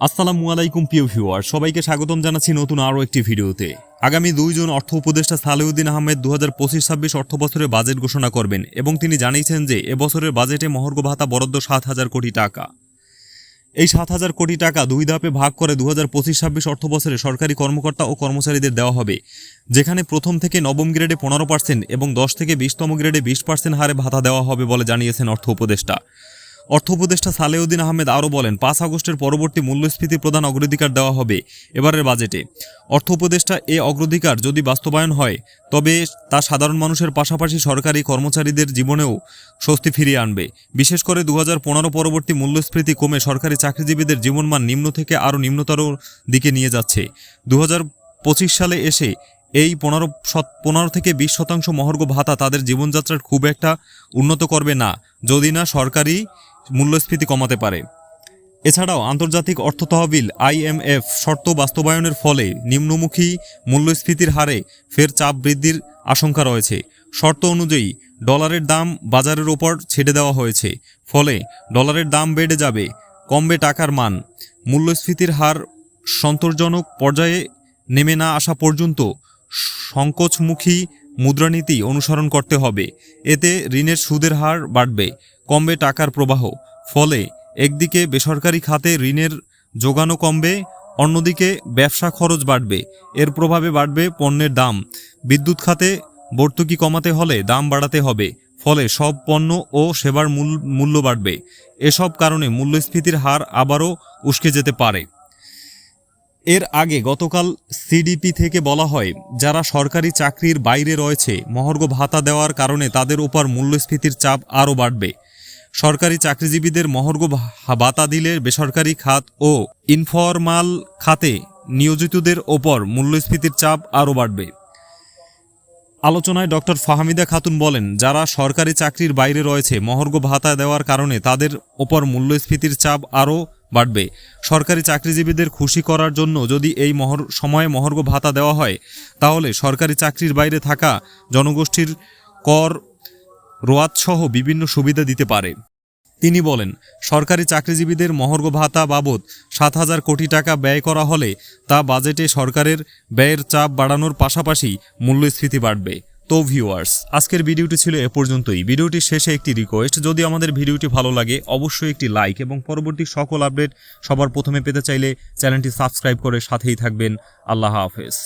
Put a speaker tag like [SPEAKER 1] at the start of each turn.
[SPEAKER 1] আসসালামু আলাইকুম, প্রিয় ভিউয়ার সবাইকে স্বাগতম জানাচ্ছি নতুন আরও একটি ভিডিওতে। আগামী দুইজন অর্থ উপদেষ্টা সালেউদ্দিন আহমেদ দু হাজার পঁচিশ ছাব্বিশ অর্থ বছরে বাজেট ঘোষণা করবেন এবং তিনি জানিয়েছেন যে এবছরের বাজেটে মহর্ঘ ভাতা বরাদ্দ সাত হাজার কোটি টাকা। এই সাত হাজার কোটি টাকা দুই ধাপে ভাগ করে দু হাজার পঁচিশ ছাব্বিশ অর্থ বছরে সরকারি কর্মকর্তা ও কর্মচারীদের দেওয়া হবে, যেখানে প্রথম থেকে নবম গ্রেডে পনেরো পার্সেন্ট এবং দশ থেকে বিশতম গ্রেডে বিশ পার্সেন্ট হারে ভাতা দেওয়া হবে বলে জানিয়েছেন অর্থ উপদেষ্টা। অর্থ উপদেষ্টা সালেউদ্দিন আহমেদ আরও বলেন, পাঁচ আগস্টের পরবর্তী মূল্যস্ফীতি প্রধান অগ্রাধিকার দেওয়া হবে এবারের বাজেটে। অর্থ উপদেষ্টা এ অগ্রাধিকার যদি বাস্তবায়ন হয়, তবে তা সাধারণ মানুষের পাশাপাশি সরকারি কর্মচারীদের জীবনেও স্বস্তি ফিরিয়ে আনবে। বিশেষ করে দুহাজার পনেরো পরবর্তী মূল্যস্ফীতি কমে সরকারি চাকরিজীবীদের জীবনমান নিম্ন থেকে আরও নিম্নতর দিকে নিয়ে যাচ্ছে। দু হাজার পঁচিশ সালে এসে এই পনেরো পনেরো থেকে বিশ শতাংশ মহর্ঘ ভাতা তাদের জীবনযাত্রার খুব একটা উন্নত করবে না, যদি না সরকারি মূল্যস্ফীতি কমাতে পারে। এছাড়াও আন্তর্জাতিক অর্থ তহবিল আইএমএফ শর্ত বাস্তবায়নের ফলে নিম্নমুখী মূল্যস্ফীতির হারে ফের চাপ বৃদ্ধির আশঙ্কা রয়েছে। শর্ত অনুযায়ী ডলারের দাম বাজারের ওপর ছেড়ে দেওয়া হয়েছে। ফলে ডলারের দাম বেড়ে যাবে, কমবে টাকার মান। মূল্যস্ফীতির হার সন্তোষজনক পর্যায়ে নেমে না আসা পর্যন্ত সংকোচমুখী মুদ্রানীতি অনুসরণ করতে হবে। এতে ঋণের সুদের হার বাড়বে, কমবে টাকার প্রবাহ। ফলে একদিকে বেসরকারি খাতে ঋণের যোগানো কমবে, অন্যদিকে ব্যবসা খরচ বাড়বে। এর প্রভাবে বাড়বে পণ্যের দাম। বিদ্যুৎ খাতে ভর্তুকি কমাতে হলে দাম বাড়াতে হবে, ফলে সব পণ্য ও সেবার মূল- মূল্য বাড়বে। এসব কারণে মূল্যস্ফীতির হার আবারও উস্কে যেতে পারে। এর আগে গতকাল সিডিপি থেকে বলা হয়, যারা সরকারি চাকরির বাইরে রয়েছে, মহর্ঘ ভাতা দেওয়ার কারণে তাদের উপর মূল্যস্ফীতির চাপ আরও বাড়বে। সরকারি চাকরিজীবীদের মহর্ঘ ভাতা দিলে বেসরকারি খাত ও ইনফরমাল খাতে নিয়োজিতদের ওপর মূল্যস্ফীতির চাপ আরও বাড়বে। আলোচনায় ডক্টর ফাহমিদা খাতুন বলেন, যারা সরকারি চাকরির বাইরে রয়েছে, মহর্ঘ ভাতা দেওয়ার কারণে তাদের ওপর মূল্যস্ফীতির চাপ আরও বাড়বে। সরকারি চাকরিজীবীদের খুশি করার জন্য যদি এই মহর, সময়ে মহর্ঘ ভাতা দেওয়া হয়, তাহলে সরকারি চাকরির বাইরে থাকা জনগোষ্ঠীর কর, রোয়াতসহ বিভিন্ন সুবিধা দিতে পারে। তিনি বলেন, সরকারি চাকরিজীবীদের মহর্ঘ ভাতা বাবদ সাত হাজার কোটি টাকা ব্যয় করা হলে তা বাজেটে সরকারের ব্যয়ের চাপ বাড়ানোর পাশাপাশি মূল্যস্ফীতি বাড়বে। তো ভিউয়ার্স, আজকের ভিডিওটি ছিল এ পর্যন্তই। ভিডিওটির শেষে একটি রিকোয়েস্ট যদি আমাদের ভিডিওটি ভালো লাগে, অবশ্যই একটি লাইক এবং পরবর্তী সকল আপডেট সবার প্রথমে পেতে চাইলে চ্যানেলটি সাবস্ক্রাইব করে সাথেই থাকবেন। আল্লাহ হাফেজ।